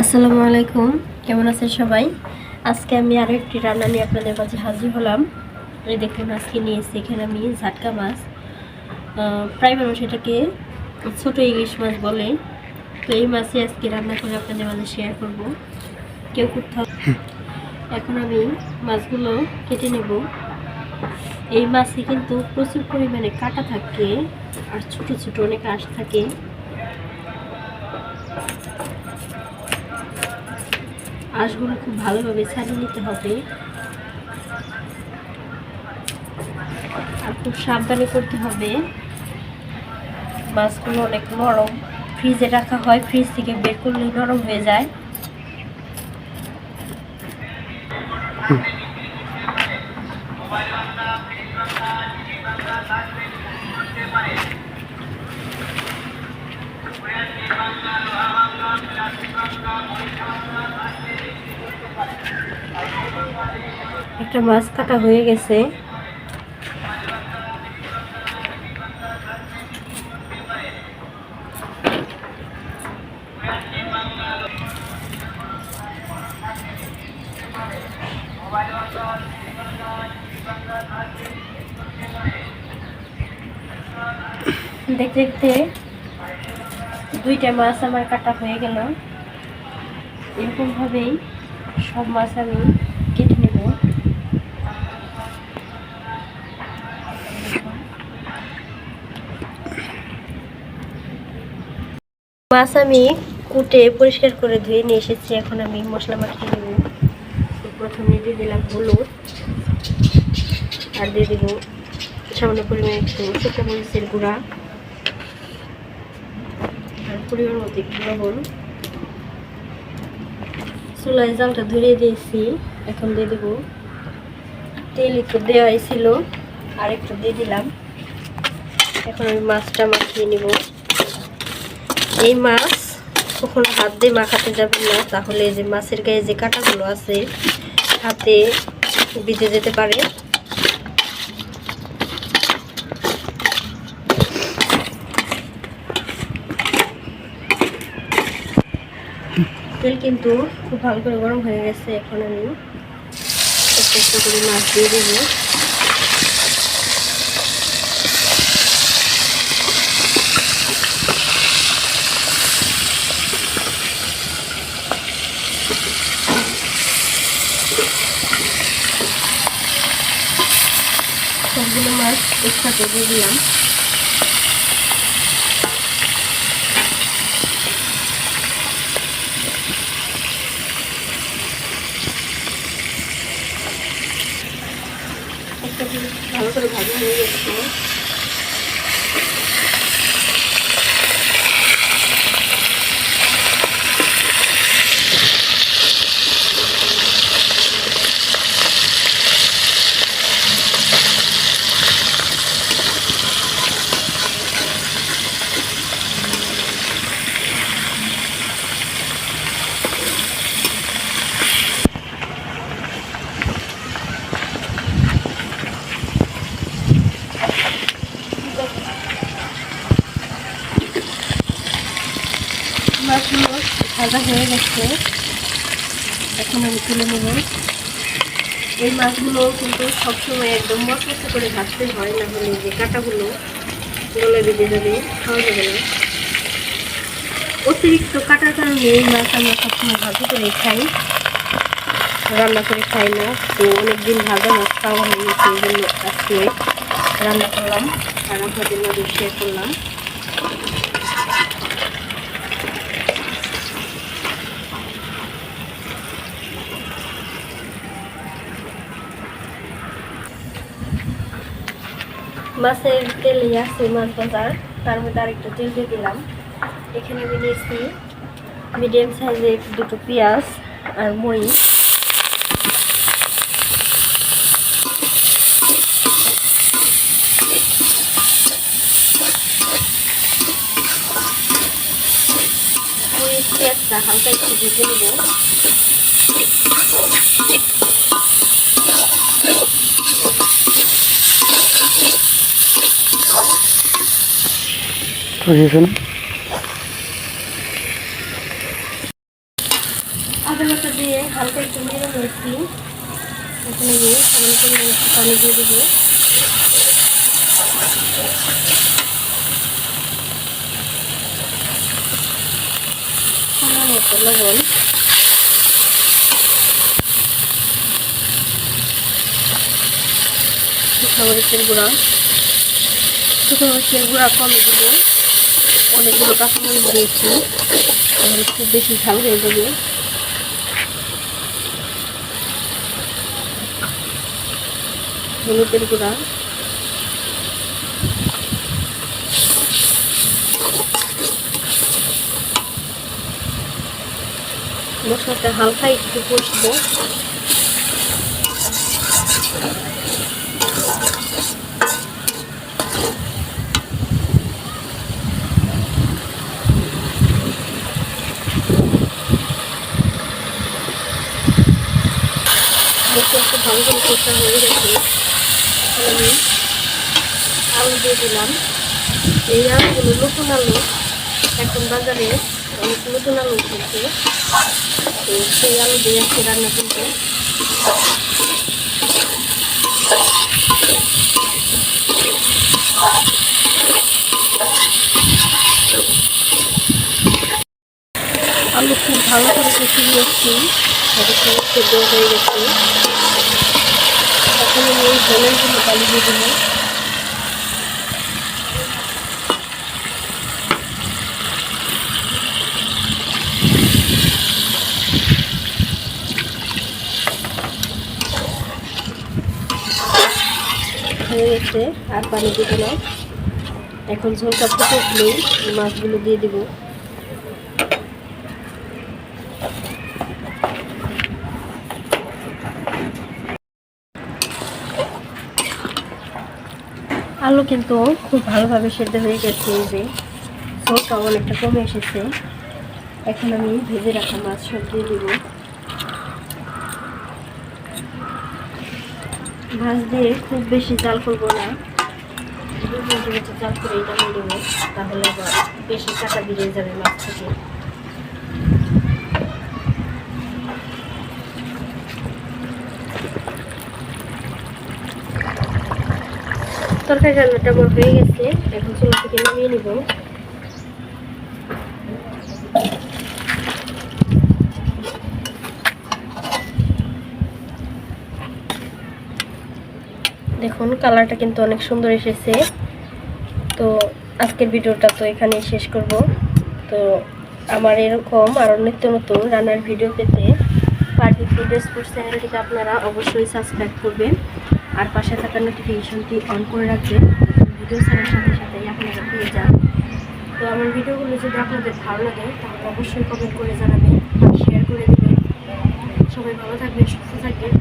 আসসালামু আলাইকুম। কেমন আছেন সবাই? আজকে আমি আরও একটি রান্না নিয়ে আপনাদের মাঝে হাজির হলাম। এই দেখুন আজকে নিয়েছি এখানে আমি ঝাটকা মাছ। প্রায় মানুষ এটাকে ছোট ইলিশ মাছ বলে। তো এই মাছই আজকে রান্না করে আপনাদের মাঝে শেয়ার করব। কেউ কোথাও এখন আমি মাছগুলো কেটে নেব। এই মাছে কিন্তু প্রচুর পরিমাণে কাটা থাকে আর ছোট ছোট অনেক আঁশ থাকে। আঁশগুলো খুব ভালোভাবে ছাড়িয়ে নিতে হবে। আর খুব সাবধানে করতে হবে। মাছগুলো অনেক নরম। ফ্রিজে রাখা হয়, ফ্রিজ থেকে বের করলে নরম হয়ে যায়। একটা মাছ কাটা হয়ে গেছে। দেখতে দেখতে দুইটা মাছ আমার কাটা হয়ে গেল। এরকম ভাবেই সব মাছ আমি মাছ আমি কুটে পরিষ্কার করে ধুয়ে নিয়ে এসেছি। এখন আমি মশলা মাখিয়ে দেবো প্রথমে দিয়ে দিলাম হলুদ আর দিয়ে দেবো সামান্য পরিমাণে একটু শুকনো মরিচের গুঁড়া। আর পরিমাণ মতো একটু লবণ। চুলায় জালটা ধরিয়ে দিয়েছি। এখন দিয়ে দেবো তেল একটু দেওয়াই ছিল। আর একটু দিয়ে দিলাম। এখন আমি মাছটা মাখিয়ে নিব। এই মাছ কখনো হাত দিয়ে মাখাতে যাবেন না, তাহলে যে মাছের গায়ে যে কাঁটাগুলো আছে, হাতে বিঁধে যেতে পারে। তেল কিন্তু খুব ভালো করে গরম হয়ে গেছে, এখন আমি একটা করে মাছ দিয়ে দেবো। সবগুলো মাছ একসাথে দিয়ে দিলাম। ভালো করে ভাজা হয়ে গেছে। মাছগুলো ভাজা হয়ে গেছে। এখন আমি তুলে নেব। এই মাছগুলো কিন্তু সবসময় একদম মশমশে করে ভাজতে হয়, না হলে যে কাঁটাগুলো গলে বেঁধে যাবে খাওয়া যাবে না। অতিরিক্ত কাটার কারণে এই মাছ আমরা সবসময় ভাজি করে খাই। রান্না করে খাই না। তো অনেকদিন ভাজা মাছ খাওয়া হয়ে গেছে এই জন্য আজকে রান্না করলাম। আর আপনাদের মাঝে শেয়ার করলাম মাছের তেলে আছে মাছ বাজার তার মধ্যে আরেকটু তেল দিয়ে দিলাম। এখানে আমি নিয়েছি মিডিয়াম সাইজের দুটো পেঁয়াজ আর মরিচ। মরিচ পেঁয়াজটা হালকা একটু ভেজে নেব। আদা বাটা দিয়ে হালকা একটু নেড়ে নিয়েছি এখানে গিয়ে পরিমাণে একটু পানি দিয়ে দেবো। মতো লবণ। গুঁড়া কমে দেবো। অনেকগুলো কাঁচামরিচ দিয়েছি খুব বেশি ঝাল হয়ে যাবে। হলুদের গুঁড়া। মশলাটা হালকা একটু কষবো। দেখতে একটু ভালো করে কষা হয়ে গেছে। আমি আলু দিয়ে দিলাম। এই আলুগুলো নতুন আলু। এখন বাজারে অনেক নতুন আলু উঠেছে। তো সেই আলু দিয়ে আজকে রান্না করব। আলু খুব ভালো করে কষে নিয়েছি। হয়ে গেছে। এখন আমি এই জলের জন্য পানি দিয়ে দেবো হয়ে গেছে, আর পানি দেবো না এখন ঝোলটা ফুটে মাছগুলো দিয়ে দেবো। আলু কিন্তু খুব ভালোভাবে সেদ্ধ হয়ে গেছে এই যে। ঝোলটাও অনেকটা কমে এসেছে। এখন আমি ভেজে রাখা মাছ সব দিয়ে দেবো। মাছ দিয়ে খুব বেশি জাল করব না। জাল করে এটা দেবো। তাহলে আবার বেশি কাটা বেরিয়ে যাবে মাছ থেকে। তরকারি রান্নাটা হয়ে গেছে। এখন থেকে নামিয়ে নিব। দেখুন, কালারটা কিন্তু অনেক সুন্দর এসেছে। তো আজকের ভিডিওটা তো এখানে শেষ করব। তো আমার এরকম আরও নিত্য নতুন রান্নার ভিডিও পেতে পার্টি ফুড স্পোর্টস চ্যানেলটিকে আপনারা অবশ্যই সাবস্ক্রাইব করবেন। আর পাশে থাকা নোটিফিকেশনটি অন করে রাখবেন ভিডিও ছাড়ার সাথে সাথে আপনারা পেয়ে যান। তো আমার ভিডিওগুলো যদি আপনাদের ভালো লাগে, তাহলে অবশ্যই কমেন্ট করে জানাবেন শেয়ার করে দেবেন। সবাই ভালো থাকবেন, সুস্থ থাকবেন।